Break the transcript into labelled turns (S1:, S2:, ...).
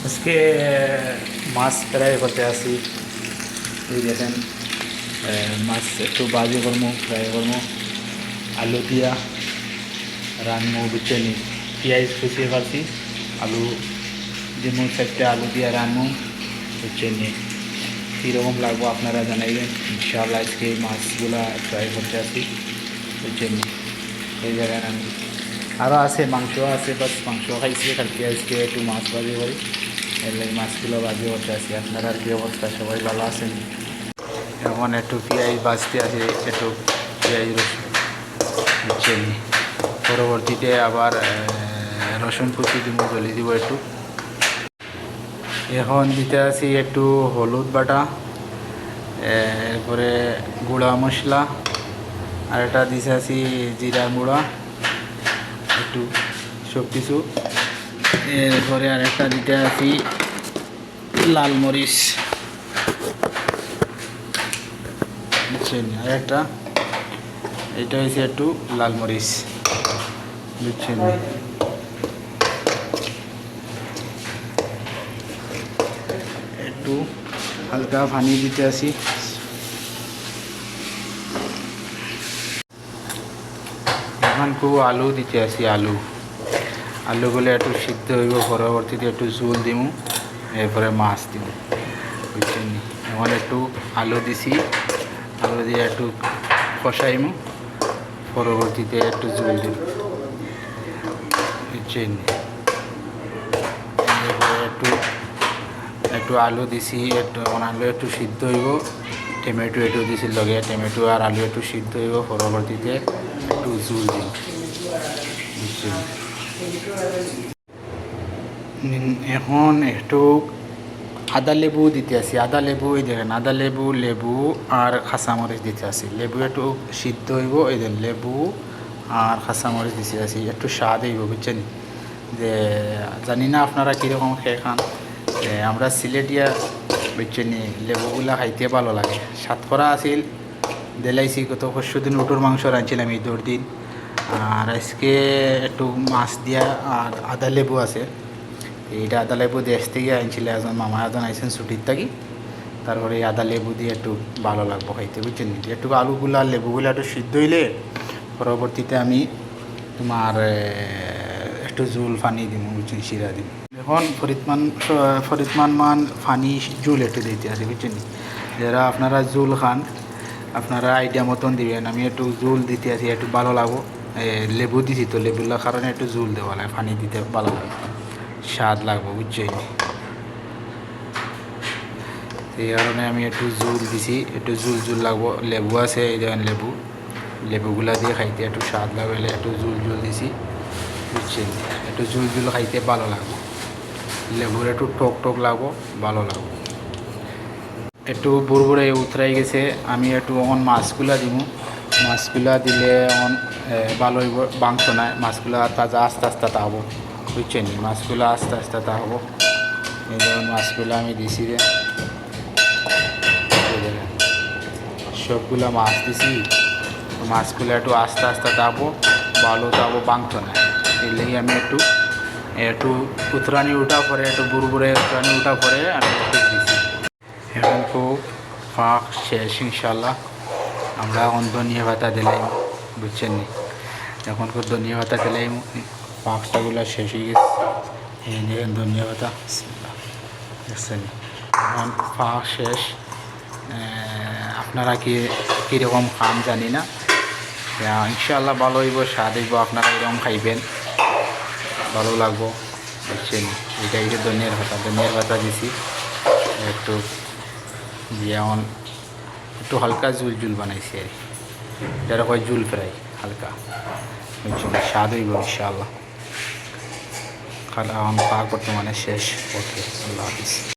S1: আজকে মাছ ফ্রাই করতে আসি এই দেখেন এ, মাছ একটু বাজি করব ফ্রাই করব আলু দিয়া রানবো বুঝছেন পেঁয়াজ খুশিয়ে পারছি আলু যেমন চারটে আলু দিয়া রানবো বুঝছেন কীরকম লাগবো আপনারা জানাইবেন ইনশাআল্লাহ আজকে এই মাছগুলা ফ্রাই করতে আসি বুঝছেন এই জায়গায় আমি আরও আছে মাংস আছে বাস মাংস খাইছি কালকে আজকে একটু মাছ ভাজি করি এলে মাছগুলো ভাজি করতে আসি আপনার কি অবস্থা? সবাই ভালো আছেন? এখন একটু পেঁয়াজ বাজতে আছে, একটু পেঁয়াজ রসুন পরবর্তীতে আবার রসুন কুচি দিব জলি দিব একটু। এখন দিতে আছি একটু হলুদ বাটা এরপরে গুঁড়া মশলা, আর এটা দিতে আছি জিরা গুঁড়া, একটু সব কিছু। এরপরে আর একটা দিতে আছি লাল মরিচ। বুঝছেন? আর একটা। এটা হয়েছে একটু লাল মরিচ। বুঝছেন? একটু হালকা পানি দিতে আসি। এখন খুব আলু দিতে আসি, আলু। আলুগুলো একটু সিদ্ধ হইব, পরবর্তীতে একটু ঝোল দিমু, এরপরে মাছ দিব বুঝছেন এখন একটু আলু দিছি, আলু দিয়ে একটু কষাইমু, পরবর্তীতে একটু ঝোল দিব বুঝছেন একটু একটু আলু দিছি, একটু আলু একটু সিদ্ধ হইব, টমেটো একটু দিছি লগে, টমেটো আর আলু একটু সিদ্ধ হইব, পরবর্তীতে একটু জুল দিন বুঝছেন এখন একটু আদা লেবু দিতে আসি আদা লেবু, এই দেখেন, আদা লেবু লেবু আর খাসামরিচ দিতে আসি লেবু একটু সিদ্ধ হইব, এই দেন লেবু আর খাসামরিচ দিতে আসি একটু স্বাদ হইব, বুঝছেন? যে জানি না আপনারা কীরকম খেয়ে খান আমরা সিলেটিয়া, বুঝছেন, লেবুগুলা খাইতে ভালো লাগে। সাতকরা আছিল, দেলাইছি, কত পরশু দিন উটুর মাংস রাঁধছিলাম এই দোর দিন। আর আজকে একটু মাছ দিয়া আর আদা লেবু আছে। এইটা আদা লেবু দেশ থেকে আনছিল একজন মামা একজন আইসেন ছুটির থাকি তারপরে এই আদা লেবু দিয়ে একটু ভালো লাগবো খাইতে, বুঝছেন একটু আলুগুলো আর লেবুগুলো একটু সিদ্ধ হইলে পরবর্তীতে আমি তোমার একটু জুল ফানি দিব বুঝছেন, শিরা দিব এখন ফরিদমান ফরিদমান মান ফানি জুল একটু দিতে আছে, বুঝছেন যারা আপনারা জুল খান, আপনারা আইডিয়া মতন দিবেন, আমি একটু জুল দিতে আছি, একটু ভালো লাগবো। লেবু দিছি তো লেবুর কারণে একটু জুল দেওয়া লাগে, পানি দিতে ভালো লাগে। স্বাদ লাগবে, বুঝছেন? এই কারণে আমি একটু জুল দিছি, একটু জুল জুল লাগবো, লেবু আছে, এই দেখেন লেবু। লেবুগুলা দিয়ে খাইতে একটু স্বাদ লাগবে একটু জুল জুল দিছি, বুঝছেন? একটু জুল জুল খাইতে ভালো লাগবো। লেবুর একটু টক টক লাগবো, ভালো লাগবো। একটু বুড়বুড়ে উতরাই গেছে, আমি একটু অন মাছগুলা দিব মাছগুলা দিলে ভালো বাংশ নাই মাছগুলা তাজা আস্তে আস্তে তাহব বুঝছেন? মাছগুলা আস্তে আস্তে তাহব এই ধরুন মাছগুলো আমি দিছি রে। সবগুলা মাছ দিছি, মাছগুলো একটু আস্তে আস্তে তাবো ভালো তাবো বাংশ নাই এই লেগে আমি একটু একটু উতরানি উঠা পরে, একটু বুড়বুড়ে উতরানি উঠা পরে আমি দিছি এখন খুব পাক শেষ, ইনশাল্লাহ আমরা এখন ধনিয়া পাতা দিলাম, বুঝছেন নি? এখন খুব ধনিয়া পাতা দিলাম পাকটাগুলো শেষ হয়ে গেছে। এই নিয়ে ধনিয়া বিসমিল্লাহ। দেখছেন এখন পাক শেষ। আপনারা কি, কীরকম খান জানি না। ইনশাল্লাহ ভালো হইব, স্বাদ হইব, আপনারা এরকম খাইবেন। ভালো লাগবো, বুঝছেন এটা এটা ধনিয়ার ভাতা ধনিয়ার ভাতা দিছি। একটু যেমন একটু হালকা জুল জুল বানাইছি আর। যারা হয় জুল ফ্রাই, হালকা। স্বাদ হইব ইনশাআল্লাহ। খালা এখন পাক বর্তমানে শেষ। ওকে, আল্লাহ হাফিজ।